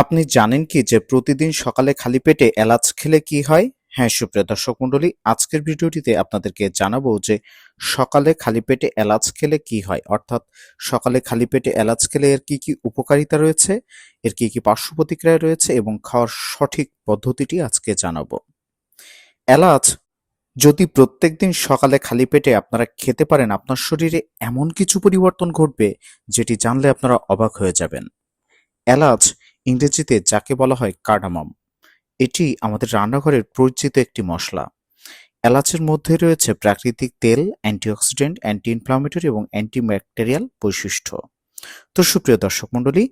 আপনি জানেন কি যে প্রতিদিন সকালে খালি পেটে এলাচ খেলে কি হয়? হ্যাঁ সুপ্রিয় দর্শক মণ্ডলী, আজকের ভিডিওটিতে আপনাদেরকে জানাব যে সকালে খালি পেটে এলাচ খেলে কি হয়। অর্থাৎ সকালে খালি পেটে এলাচ খেলে এর কি কি উপকারিতা রয়েছে? এর কি কি পার্শ্ব প্রতিক্রিয়া রয়েছে? এবং খাওয়ার সঠিক পদ্ধতিটি আজকে জানাব। এলাচ, যদি প্রত্যেক দিন সকালে খালি পেটে আপনারা খেতে পারেন, আপনার শরীরে এমন কিছু পরিবর্তন ঘটবে যেটি জানলে আপনারা অবাক হয়ে যাবেন। এলাচ ইংরেজিতে যাকে বলা হয় কার্ডামাম। এটি আমাদের রান্নাঘরের পরিচিত একটি মশলা। এলাচের মধ্যে রয়েছে প্রাকৃতিক তেল, অ্যান্টিঅক্সিডেন্ট অ্যান্টি ইনফ্লামেটরি এবং অ্যান্টিব্যাকটেরিয়াল বৈশিষ্ট্য। তো সুপ্রিয় দর্শক মণ্ডলী,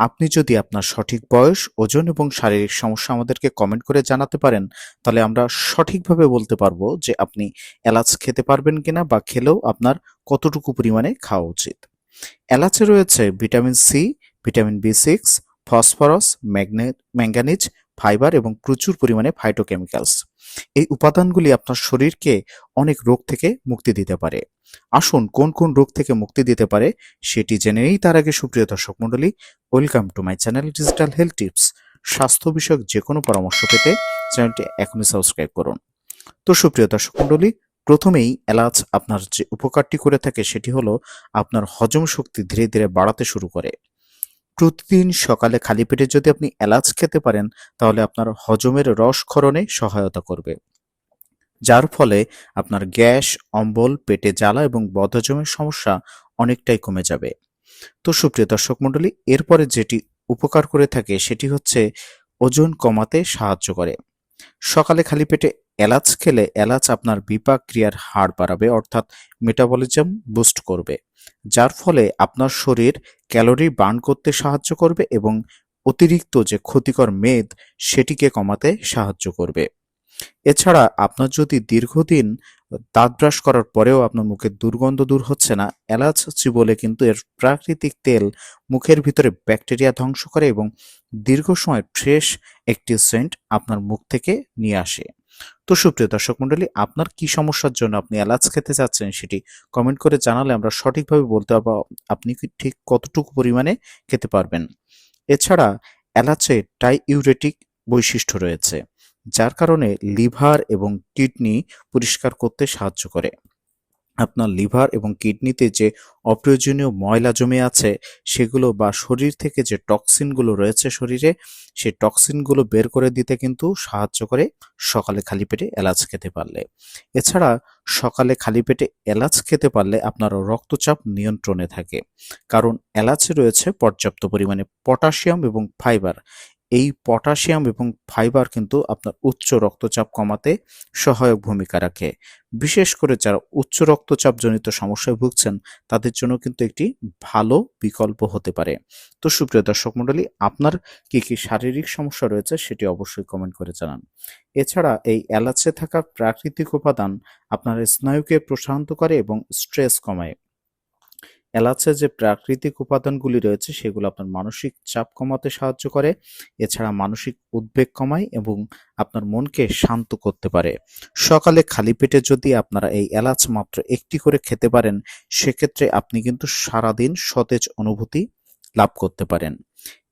আপনি যদি আপনার সঠিক বয়স, ওজন এবং শারীরিক সমস্যা আমাদেরকে কমেন্ট করে জানাতে পারেন, তাহলে আমরা সঠিকভাবে বলতে পারব যে আপনি এলাচ খেতে পারবেন কিনা বা খেলেও আপনার কতটুকু পরিমাণে খাওয়া উচিত। এলাচে রয়েছে vitamin C, vitamin B six phosphorus manganese, fibre এবং প্রচুর পরিমাণে ফাইটোকেমিক্যালস এই উপাদানগুলি আপনার শরীরকে অনেক রোগ থেকে মুক্তি দিতে পারে। আসুন, কোন কোন রোগ থেকে মুক্তি দিতে পারে সেটি জেনে নেই। তার আগে সুপ্রিয় দর্শক মণ্ডলী welcome to my channel digital health tips স্বাস্থ্য বিষয়ক যে কোনো পরামর্শ পেতে চ্যানেলটি এখনই সাবস্ক্রাইব করুন। তো সুপ্রিয় দর্শক মণ্ডলী, প্রথমেই এলাচ আপনার যে উপকারটি করে থাকে সেটি হলো আপনার হজম শক্তি ধীরে ধীরে বাড়াতে শুরু করে। প্রতিদিন সকালে খালি পেটে যদি আপনি এলাচ খেতে পারেন, তাহলে আপনার হজমের রসক্ষরণে সহায়তা করবে। যার ফলে আপনার গ্যাস, অম্বল, পেটে জ্বালা এবং বদহজমের সমস্যা অনেকটাই কমে যাবে। তো সুপ্রিয় দর্শক মণ্ডলী, এরপরে যেটি উপকার করে থাকে সেটি হচ্ছে ওজন কমাতে সাহায্য করে। সকালে খালি পেটে এলাচ খেলে এলাচ আপনার বিপাক ক্রিয়ার হার বাড়াবে, অর্থাৎ মেটাবলিজম বুস্ট করবে, যার ফলে আপনার শরীর ক্যালোরি বার্ন করতে সাহায্য করবে এবং অতিরিক্ত যে ক্ষতিকর মেদ সেটিকে কমাতে সাহায্য করবে। এছাড়া আপনার যদি দীর্ঘদিন দাঁত ব্রাশ করার পরেও আপনার মুখে দুর্গন্ধ দূর হচ্ছে না, এলাচ বলে কিন্তু এর প্রাকৃতিক তেল মুখের ভিতরে ব্যাকটেরিয়া ধ্বংস করে এবং দীর্ঘ সময় ফ্রেশ একটি সেন্ট আপনার মুখ থেকে নিয়ে আসে। তো সুপ্রিয় দর্শক মন্ডলী আপনার কি সমস্যার জন্য আপনি এলাচ খেতে চাচ্ছেন সেটি কমেন্ট করে জানালে আমরা সঠিকভাবে বলতে পারব আপনি ঠিক কতটুকু পরিমাণে খেতে পারবেন। এছাড়া এলাচে টাইইউরেটিক বৈশিষ্ট্য রয়েছে, যার কারণে লিভার এবং কিডনি পরিষ্কার করতে সাহায্য করে। আপনার লিভার এবং কিডনিতে যে অপ্রয়োজনীয় ময়লা জমে আছে, সেগুলো বা শরীর থেকে যে টক্সিনগুলো রয়েছে শরীরে, সেই টক্সিনগুলো বের করে দিতে কিন্তু সাহায্য করে সকালে খালি পেটে এলাচ খেতে পারলে। এছাড়া সকালে খালি পেটে এলাচ খেতে পারলে আপনার রক্তচাপ নিয়ন্ত্রণে থাকে। কারণ এলাচে রয়েছে পর্যাপ্ত পরিমাণে পটাশিয়াম এবং ফাইবার। এই পটাশিয়াম এবং ফাইবার কিন্তু আপনার উচ্চ রক্তচাপ কমাতে সহায়ক ভূমিকা রাখে। বিশেষ করে যারা উচ্চ রক্তচাপ জনিত সমস্যায় ভুগছেন, তাদের জন্য কিন্তু একটি ভালো বিকল্প হতে পারে। তো সুপ্রিয় দর্শক মণ্ডলী, আপনার কি কি শারীরিক সমস্যা রয়েছে সেটি অবশ্যই কমেন্ট করে জানান। এছাড়া এই এলাচে থাকা প্রাকৃতিক উপাদান আপনার স্নায়ুকে প্রশান্ত করে এবং স্ট্রেস কমায়। এলাচে যে প্রাকৃতিক উপাদানগুলি রয়েছে, সেগুলো আপনার মানসিক চাপ কমাতে সাহায্য করে। এছাড়া মানসিক উদ্বেগ কমায় এবং আপনার মনকে শান্ত করতে পারে। সকালে খালি পেটে যদি আপনারা এই এলাচ মাত্র একটি করে খেতে পারেন, সেক্ষেত্রে আপনি কিন্তু সারাদিন সতেজ অনুভূতি লাভ করতে পারেন।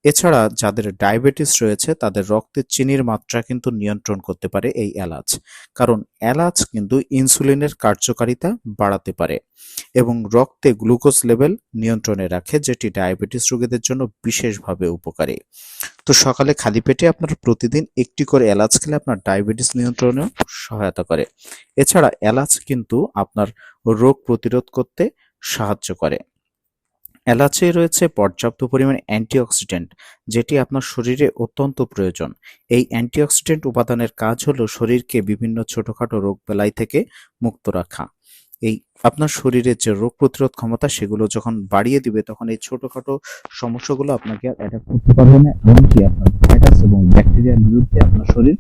এছাড়া যাদের ডায়াবেটিস রয়েছে, তাদের রক্তে চিনির মাত্রা কিন্তু নিয়ন্ত্রণ করতে পারে এই এলাচ। কারণ এলাচ কিন্তু ইনসুলিনের কার্যকারিতা বাড়াতে পারে এবং রক্তে গ্লুকোজ লেভেল নিয়ন্ত্রণে রাখে, যেটি ডায়াবেটিস রোগীদের জন্য বিশেষভাবে উপকারী। তো সকালে খালি পেটে আপনার প্রতিদিন একটি করে এলাচ খেলে আপনার ডায়াবেটিস নিয়ন্ত্রণেও সহায়তা করে। এছাড়া এলাচ কিন্তু আপনার রোগ প্রতিরোধ করতে সাহায্য করে। এলাচে রয়েছে পর্যাপ্ত পরিমাণে অ্যান্টিঅক্সিডেন্ট, যেটি আপনার শরীরে অত্যন্ত প্রয়োজন। এই অ্যান্টিঅক্সিডেন্ট উপাদানের কাজ হলো শরীরকে বিভিন্ন ছোটোখাটো রোগ বেলাই থেকে মুক্ত রাখা। এই আপনার শরীরের যে রোগ প্রতিরোধ ক্ষমতা, সেগুলো যখন বাড়িয়ে দিবে, তখন এই ছোটোখাটো সমস্যাগুলো আপনাকে আর অ্যাটাক করতে পারবে না, এমনকি আপনার ভাইরাস এবং ব্যাকটেরিয়ার বিরুদ্ধে আপনার শরীর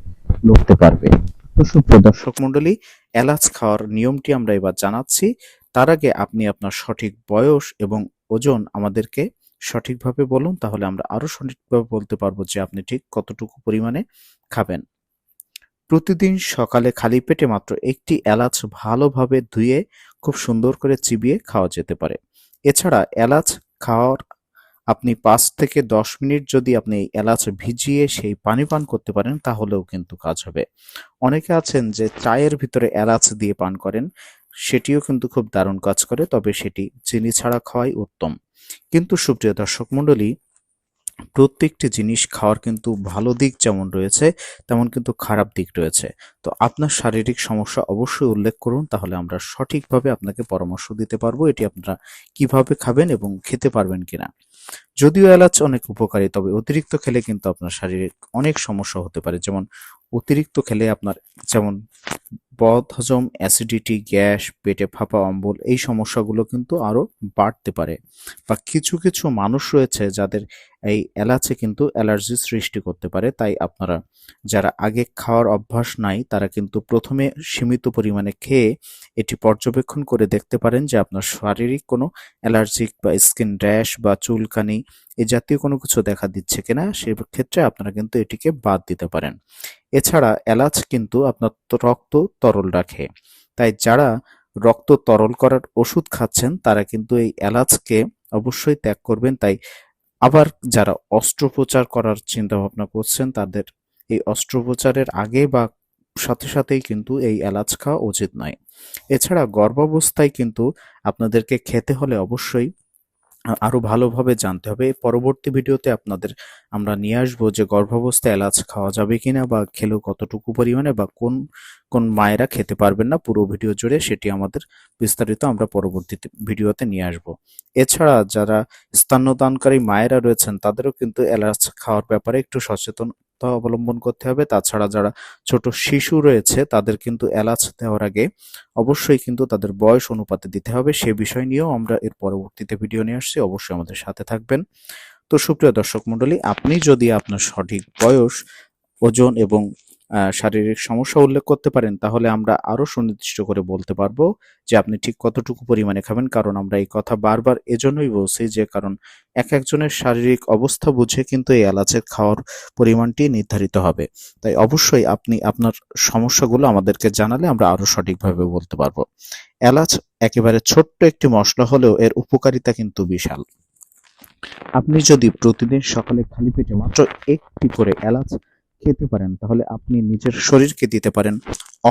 লড়তে পারবে। তো সুপ্রিয় দর্শক মণ্ডলী, এলাচ খাওয়ার নিয়মটি আমরা এবার জানাচ্ছি। তার আগে আপনি আপনার সঠিক বয়স এবং ওজন আমাদেরকে সঠিকভাবে বলুন, তাহলে আমরা আরও সঠিকভাবে বলতে পারব যে আপনি ঠিক কতটুকু পরিমাণে খাবেন। প্রতিদিন সকালে খালি পেটে মাত্র একটি এলাচ ভালোভাবে ধুয়ে খুব সুন্দর করে চিবিয়ে খাওয়া যেতে পারে। এছাড়া এলাচ খাওয়ার আপনি পাঁচ থেকে দশ মিনিট যদি আপনি এলাচ ভিজিয়ে সেই পানি পান করতে পারেন, তাহলেও কিন্তু কাজ হবে। অনেকে আছেন যে চায়ের ভিতরে এলাচ দিয়ে পান করেন সেটিও কিন্তু খুব দারুণ কাজ করে, তবে সেটি চিনি ছাড়া খাওয়াই উত্তম। কিন্তু সুপ্রিয় দর্শক মণ্ডলী, প্রত্যেকটি জিনিস খাওয়ার কিন্তু ভালো দিক যেমন রয়েছে, তেমন কিন্তু খারাপ দিক রয়েছে। তো আপনার শারীরিক সমস্যা অবশ্যই উল্লেখ করুন, তাহলে আমরা সঠিকভাবে আপনাকে পরামর্শ দিতে পারব এটি আপনারা কীভাবে খাবেন এবং খেতে পারবেন কিনা। যদিও এলাচ অনেক উপকারী, তবে অতিরিক্ত খেলে কিন্তু আপনার শারীরিক অনেক সমস্যা হতে পারে। যেমন অতিরিক্ত খেলে আপনার যেমন বদহজম, অ্যাসিডিটি, গ্যাস, পেটে ফাঁপা, অম্বল এই সমস্যাগুলো কিন্তু আরও বাড়তে পারে। বা কিছু কিছু মানুষ রয়েছে যাদের এই এলাচে কিন্তু অ্যালার্জি সৃষ্টি করতে পারে। তাই আপনারা যারা আগে খাওয়ার অভ্যাস নাই, তারা কিন্তু প্রথমে সীমিত পরিমাণে খেয়ে এটি পর্যবেক্ষণ করে দেখতে পারেন যে আপনার শারীরিক কোনো অ্যালার্জিক বা স্কিন র্যাশ বা চুলকানি এ জাতীয় কোনো কিছু দেখা দিচ্ছে কিনা সেক্ষেত্রে আপনারা কিন্তু এটিকে বাদ দিতে পারেন। এছাড়া এলাচ কিন্তু আপনার রক্ত তরল রাখে। তাই যারা রক্ত তরল করার ওষুধ খাচ্ছেন, তারা কিন্তু এই এলাচকে অবশ্যই ত্যাগ করবেন। তাই আবার যারা অস্ত্রোপচার করার চিন্তা ভাবনা করছেন, তাদের এই অস্ত্রোপচারের আগে বা সাথে সাথেই কিন্তু এই এলাচ খাওয়া উচিত নয়। এছাড়া গর্ভাবস্থায় কিন্তু আপনাদেরকে খেতে হলে অবশ্যই আ- আরও ভালোভাবে জানতে হবে। পরবর্তী ভিডিওতে আপনাদের আমরা নিয়ে আসব যে গর্ভাবস্থায় এলাচ খাওয়া যাবে কিনা বা খেলেও কতটুকু পরিমাণে বা কোন কোন মায়েরা খেতে পারবেন না, পুরো ভিডিও জুড়ে সেটি আমাদের বিস্তারিত আমরা পরবর্তী ভিডিওতে নিয়ে আসব। এছাড়া যারা স্তন্যদানকারী মায়েরা রয়েছেন, তাদেরও কিন্তু এলাচ খাওয়ার ব্যাপারে একটু সচেতনতা অবলম্বন করতে হবে। তাছাড়া যারা ছোট শিশু রয়েছে, তাদের কিন্তু এলাচ দেওয়ার আগে অবশ্যই কিন্তু তাদের বয়স অনুপাতে দিতে হবে। সে বিষয় নিয়েও আমরা এর পরবর্তীতে ভিডিও নিয়ে আসছি। অবশ্যই আমাদের সাথে থাকবেন। তো সুপ্রিয় দর্শক মণ্ডলী, আপনি যদি আপনার সঠিক বয়স, ওজন এবং শারীরিক সমস্যা উল্লেখ করতে পারেন, তাহলে আমরা আরও সুনির্দিষ্ট করে বলতে পারব যে আপনি ঠিক কতটুকু পরিমাণে খাবেন। কারণ আমরা এই কথা বারবার এজন্যই বলছি যে, কারণ এক একজনের শারীরিক অবস্থা বুঝে কিন্তু এই এলাচের খাওয়ার পরিমাণটি নির্ধারিত হবে। তাই অবশ্যই আপনি আপনার সমস্যাগুলো আমাদেরকে জানালে আমরা আরও সঠিকভাবে বলতে পারব। এলাচ একেবারে ছোট্ট একটি মশলা হলেও এর উপকারিতা কিন্তু বিশাল। আপনি যদি প্রতিদিন সকালে খালি পেটে মাত্র একটি করে এলাচ খেতে পারেন, তাহলে আপনি নিজের শরীরকে দিতে পারেন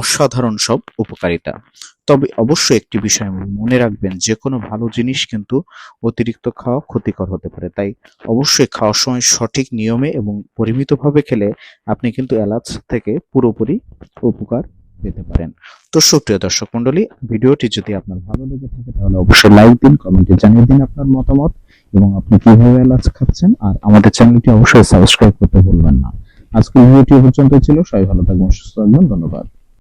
অসাধারণ সব উপকারিতা। তবে অবশ্যই একটি বিষয় মনে রাখবেন যে কোনো ভালো জিনিস কিন্তু অতিরিক্ত খাওয়া ক্ষতিকর হতে পারে। তাই অবশ্যই খাওয়ার সময় সঠিক নিয়মে এবং পরিমিতভাবে খেলে আপনি কিন্তু এলাচ থেকে পুরোপুরি উপকার পেতে পারেন। তো সুপ্রিয় দর্শক মণ্ডলী, ভিডিওটি যদি আপনার ভালো লেগে থাকে, তাহলে অবশ্যই লাইক দিন, কমেন্টে জানিয়ে দিন আপনার মতামত এবং আপনি কীভাবে এলাচ খাচ্ছেন। আর আমাদের চ্যানেলটি অবশ্যই সাবস্ক্রাইব করতে ভুলবেন না। আজকের ভিডিওটি পর্যন্ত ছিল। সবাই ভালো থাকবেন সুস্থ থাকবেন। ধন্যবাদ।